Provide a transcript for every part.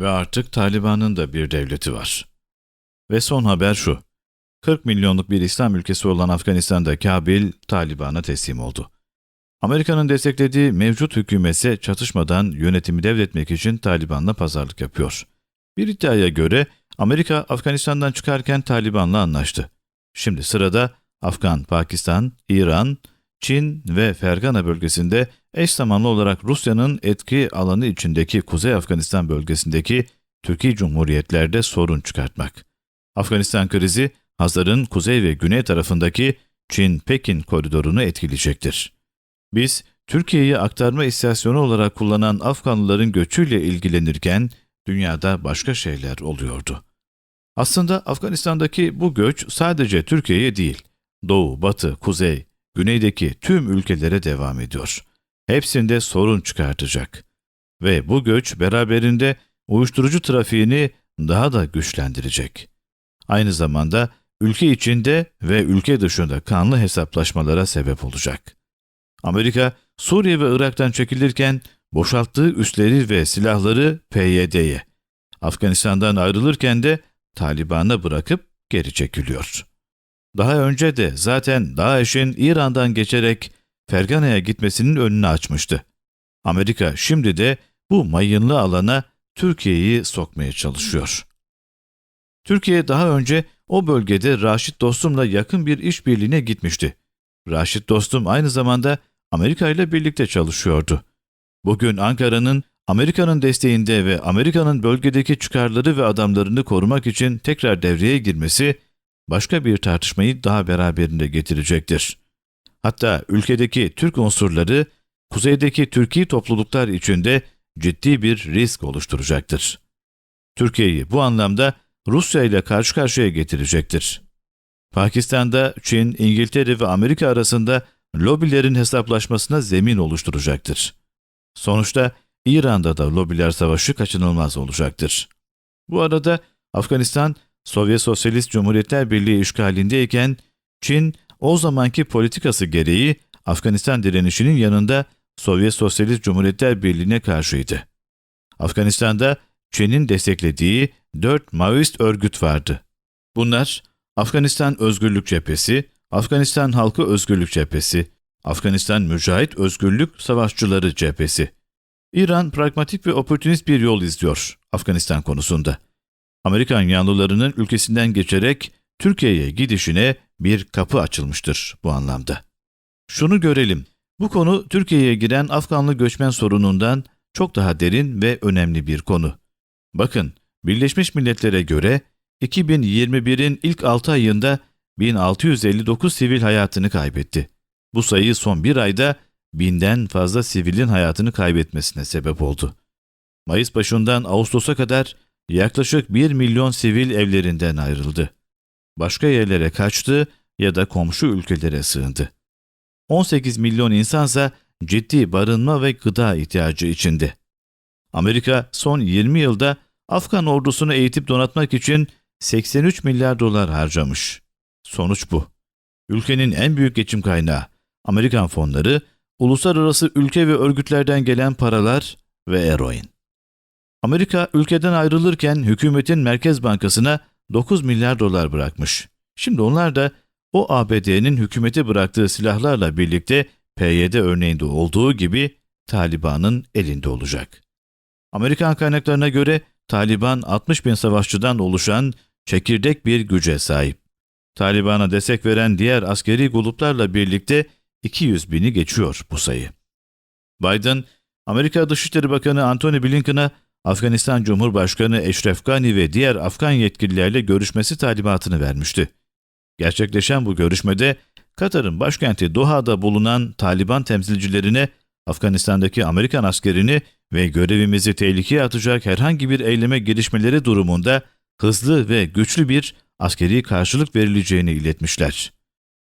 Ve artık Taliban'ın da bir devleti var. Ve son haber şu. 40 milyonluk bir İslam ülkesi olan Afganistan'da Kabil Taliban'a teslim oldu. Amerika'nın desteklediği mevcut hükümetse çatışmadan yönetimi devretmek için Taliban'la pazarlık yapıyor. Bir iddiaya göre Amerika Afganistan'dan çıkarken Taliban'la anlaştı. Şimdi sırada Afgan, Pakistan, İran, Çin ve Fergana bölgesinde eş zamanlı olarak Rusya'nın etki alanı içindeki Kuzey Afganistan bölgesindeki Türkiye Cumhuriyetlerde sorun çıkartmak. Afganistan krizi Hazar'ın kuzey ve güney tarafındaki Çin-Pekin koridorunu etkileyecektir. Biz Türkiye'yi aktarma istasyonu olarak kullanan Afganlıların göçüyle ilgilenirken dünyada başka şeyler oluyordu. Aslında Afganistan'daki bu göç sadece Türkiye'ye değil, Doğu, Batı, Kuzey, Güneydeki tüm ülkelere devam ediyor. Hepsinde sorun çıkartacak. Ve bu göç beraberinde uyuşturucu trafiğini daha da güçlendirecek. Aynı zamanda ülke içinde ve ülke dışında kanlı hesaplaşmalara sebep olacak. Amerika, Suriye ve Irak'tan çekilirken boşalttığı üsleri ve silahları PYD'ye, Afganistan'dan ayrılırken de Taliban'a bırakıp geri çekiliyor. Daha önce de zaten DAEŞ'in İran'dan geçerek Fergana'ya gitmesinin önünü açmıştı. Amerika şimdi de bu mayınlı alana Türkiye'yi sokmaya çalışıyor. Türkiye daha önce o bölgede Raşit Dostum'la yakın bir işbirliğine gitmişti. Raşit Dostum aynı zamanda Amerika ile birlikte çalışıyordu. Bugün Ankara'nın Amerika'nın desteğinde ve Amerika'nın bölgedeki çıkarları ve adamlarını korumak için tekrar devreye girmesi başka bir tartışmayı daha beraberinde getirecektir. Hatta ülkedeki Türk unsurları kuzeydeki Türkiye topluluklar içinde ciddi bir risk oluşturacaktır. Türkiye'yi bu anlamda Rusya ile karşı karşıya getirecektir. Pakistan'da Çin, İngiltere ve Amerika arasında lobilerin hesaplaşmasına zemin oluşturacaktır. Sonuçta İran'da da lobiler savaşı kaçınılmaz olacaktır. Bu arada Afganistan, Sovyet Sosyalist Cumhuriyetler Birliği işgalindeyken Çin o zamanki politikası gereği Afganistan direnişinin yanında Sovyet Sosyalist Cumhuriyetler Birliği'ne karşıydı. Afganistan'da Çin'in desteklediği dört Maoist örgüt vardı. Bunlar Afganistan Özgürlük Cephesi, Afganistan Halkı Özgürlük Cephesi, Afganistan Mücahit Özgürlük Savaşçıları Cephesi. İran pragmatik ve oportunist bir yol izliyor Afganistan konusunda. Amerikan yanlılarının ülkesinden geçerek Türkiye'ye gidişine bir kapı açılmıştır bu anlamda. Şunu görelim, bu konu Türkiye'ye giren Afganlı göçmen sorunundan çok daha derin ve önemli bir konu. Bakın, Birleşmiş Milletler'e göre 2021'in ilk 6 ayında 1659 sivil hayatını kaybetti. Bu sayı son bir ayda binden fazla sivilin hayatını kaybetmesine sebep oldu. Mayıs başından Ağustos'a kadar yaklaşık 1 milyon sivil evlerinden ayrıldı. Başka yerlere kaçtı ya da komşu ülkelere sığındı. 18 milyon insansa ciddi barınma ve gıda ihtiyacı içinde. Amerika son 20 yılda Afgan ordusunu eğitip donatmak için 83 milyar dolar harcamış. Sonuç bu. Ülkenin en büyük geçim kaynağı Amerikan fonları, uluslararası ülke ve örgütlerden gelen paralar ve eroin. Amerika ülkeden ayrılırken hükümetin Merkez Bankası'na 9 milyar dolar bırakmış. Şimdi onlar da o ABD'nin hükümete bıraktığı silahlarla birlikte PYD örneğinde olduğu gibi Taliban'ın elinde olacak. Amerikan kaynaklarına göre Taliban 60 bin savaşçıdan oluşan çekirdek bir güce sahip. Taliban'a destek veren diğer askeri gruplarla birlikte 200 bini geçiyor bu sayı. Biden, Amerika Dışişleri Bakanı Antony Blinken'a Afganistan Cumhurbaşkanı Eşref Gani ve diğer Afgan yetkililerle görüşmesi talimatını vermişti. Gerçekleşen bu görüşmede Katar'ın başkenti Doha'da bulunan Taliban temsilcilerine Afganistan'daki Amerikan askerini ve görevimizi tehlikeye atacak herhangi bir eyleme girişmeleri durumunda hızlı ve güçlü bir askeri karşılık verileceğini iletmişler.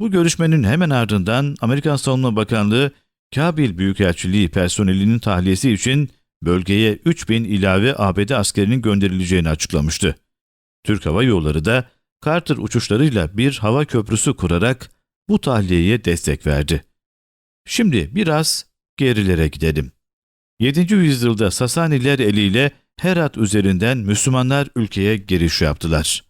Bu görüşmenin hemen ardından Amerikan Savunma Bakanlığı Kabil Büyükelçiliği personelinin tahliyesi için bölgeye 3000 ilave ABD askerinin gönderileceğini açıklamıştı. Türk Hava Yolları da Carter uçuşlarıyla bir hava köprüsü kurarak bu tahliyeye destek verdi. Şimdi biraz gerilere gidelim. 7. yüzyılda Sasaniler eliyle Herat üzerinden Müslümanlar ülkeye giriş yaptılar.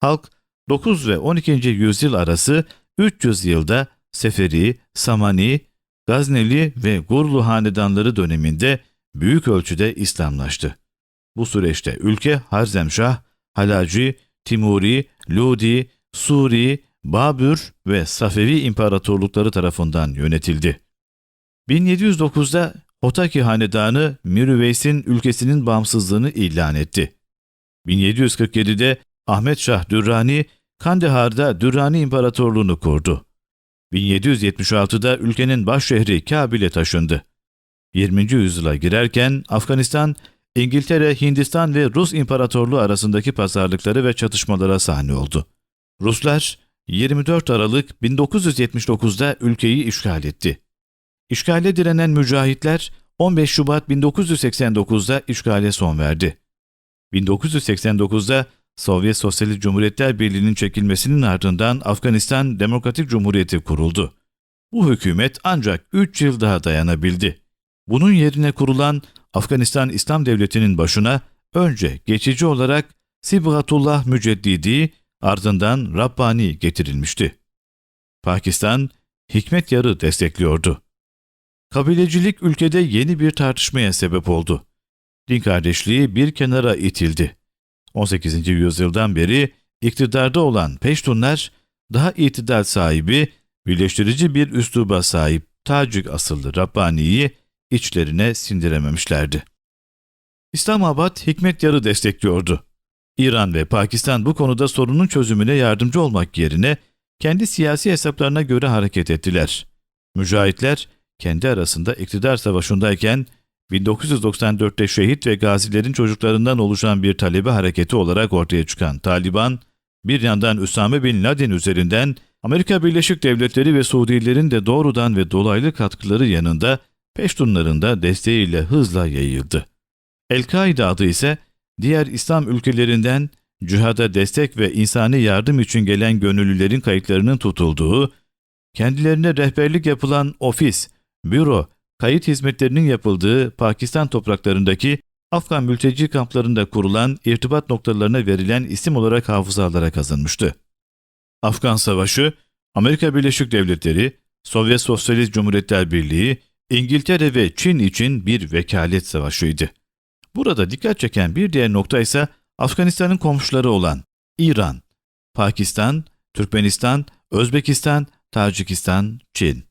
Halk 9 ve 12. yüzyıl arası 300 yılda Seferi, Samani, Gazneli ve Gurlu hanedanları döneminde büyük ölçüde İslamlaştı. Bu süreçte ülke Harzemşah, Halaci, Timuri, Ludi, Suri, Babür ve Safevi imparatorlukları tarafından yönetildi. 1709'da Hotaki hanedanı Mirüveys'in ülkesinin bağımsızlığını ilan etti. 1747'de Ahmet Şah Dürrani, Kandahar'da Dürrani İmparatorluğunu kurdu. 1776'da ülkenin baş şehri Kabil'e taşındı. 20. yüzyıla girerken Afganistan, İngiltere, Hindistan ve Rus İmparatorluğu arasındaki pazarlıkları ve çatışmalara sahne oldu. Ruslar 24 Aralık 1979'da ülkeyi işgal etti. İşgale direnen mücahitler 15 Şubat 1989'da işgale son verdi. 1989'da Sovyet Sosyalist Cumhuriyetler Birliği'nin çekilmesinin ardından Afganistan Demokratik Cumhuriyeti kuruldu. Bu hükümet ancak 3 yıl daha dayanabildi. Bunun yerine kurulan Afganistan İslam Devleti'nin başına önce geçici olarak Sibgatullah Müceddidi ardından Rabbani getirilmişti. Pakistan, Hikmet Yarı destekliyordu. Kabilecilik ülkede yeni bir tartışmaya sebep oldu. Din kardeşliği bir kenara itildi. 18. yüzyıldan beri iktidarda olan Peştunlar daha itidal sahibi, birleştirici bir üsluba sahip Tacik asıllı Rabbani'yi içlerine sindirememişlerdi. İslamabad Hikmet Yarı destekliyordu. İran ve Pakistan bu konuda sorunun çözümüne yardımcı olmak yerine kendi siyasi hesaplarına göre hareket ettiler. Mücahitler kendi arasında iktidar savaşındayken 1994'te şehit ve gazilerin çocuklarından oluşan bir talebe hareketi olarak ortaya çıkan Taliban, bir yandan Üsame Bin Laden üzerinden Amerika Birleşik Devletleri ve Suudilerin de doğrudan ve dolaylı katkıları yanında Peştunların da desteğiyle hızla yayıldı. El-Kaide adı ise diğer İslam ülkelerinden cihada destek ve insani yardım için gelen gönüllülerin kayıtlarının tutulduğu, kendilerine rehberlik yapılan ofis, büro, kayıt hizmetlerinin yapıldığı Pakistan topraklarındaki Afgan mülteci kamplarında kurulan irtibat noktalarına verilen isim olarak hafızalara kazınmıştı. Afgan Savaşı, Amerika Birleşik Devletleri, Sovyet Sosyalist Cumhuriyetler Birliği, İngiltere ve Çin için bir vekalet savaşıydı. Burada dikkat çeken bir diğer nokta ise Afganistan'ın komşuları olan İran, Pakistan, Türkmenistan, Özbekistan, Tacikistan, Çin.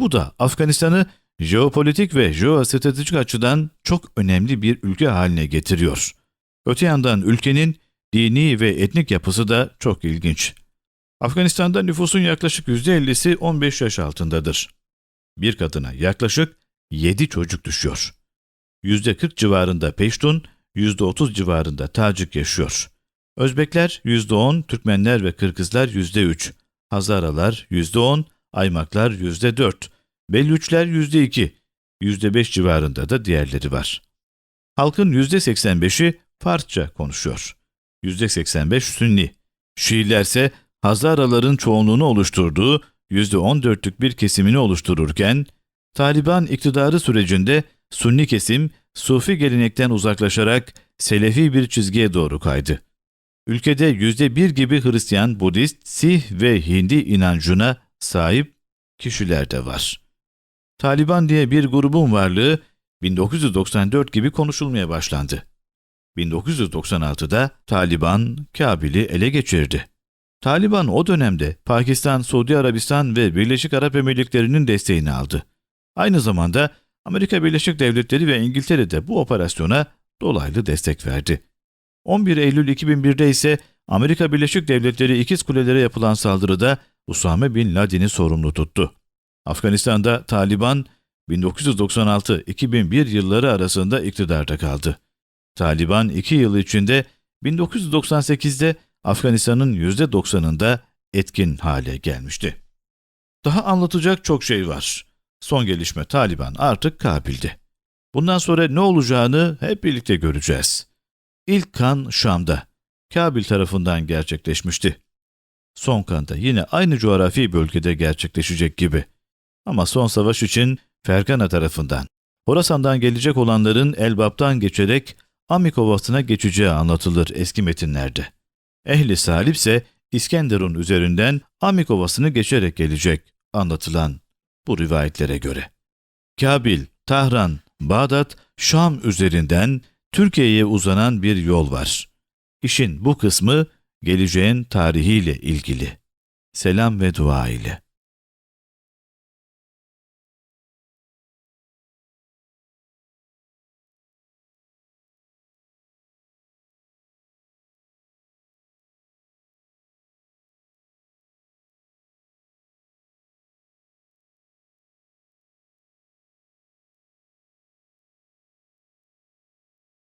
Bu da Afganistan'ı jeopolitik ve jeostratejik açıdan çok önemli bir ülke haline getiriyor. Öte yandan ülkenin dini ve etnik yapısı da çok ilginç. Afganistan'da nüfusun yaklaşık %50'si 15 yaş altındadır. Bir kadına yaklaşık 7 çocuk düşüyor. %40 civarında Peştun, %30 civarında Tacik yaşıyor. Özbekler %10, Türkmenler ve Kırgızlar %3, Hazaralar %10, Aymaklar %4, Bellüçler %2, %5 civarında da diğerleri var. Halkın %85'i Farsça konuşuyor. %85 Sünni. Şiiler ise Hazaraların çoğunluğunu oluşturduğu %14'lük bir kesimini oluştururken, Taliban iktidarı sürecinde Sunni kesim Sufi gelenekten uzaklaşarak Selefi bir çizgiye doğru kaydı. Ülkede yüzde bir gibi Hristiyan, Budist, Sih ve Hindi inancına sahip kişiler de var. Taliban diye bir grubun varlığı 1994 gibi konuşulmaya başlandı. 1996'da Taliban Kabil'i ele geçirdi. Taliban o dönemde Pakistan, Suudi Arabistan ve Birleşik Arap Emirlikleri'nin desteğini aldı. Aynı zamanda Amerika Birleşik Devletleri ve İngiltere de bu operasyona dolaylı destek verdi. 11 Eylül 2001'de ise Amerika Birleşik Devletleri İkiz Kulelere yapılan saldırıda Usame Bin Laden'i sorumlu tuttu. Afganistan'da Taliban 1996-2001 yılları arasında iktidarda kaldı. Taliban iki yıl içinde 1998'de Afganistan'ın %90'ında etkin hale gelmişti. Daha anlatacak çok şey var. Son gelişme Taliban artık Kabil'de. Bundan sonra ne olacağını hep birlikte göreceğiz. İlk kan Şam'da, Kabil tarafından gerçekleşmişti. Son kan da yine aynı coğrafi bölgede gerçekleşecek gibi. Ama son savaş için Fergana tarafından, Horasan'dan gelecek olanların Elbap'tan geçerek Amik Ovası'na geçeceği anlatılır eski metinlerde. Ehli Salip ise İskenderun üzerinden Amik Ovası'nı geçerek gelecek anlatılan bu rivayetlere göre. Kabil, Tahran, Bağdat, Şam üzerinden Türkiye'ye uzanan bir yol var. İşin bu kısmı geleceğin tarihiyle ilgili. Selam ve dua ile.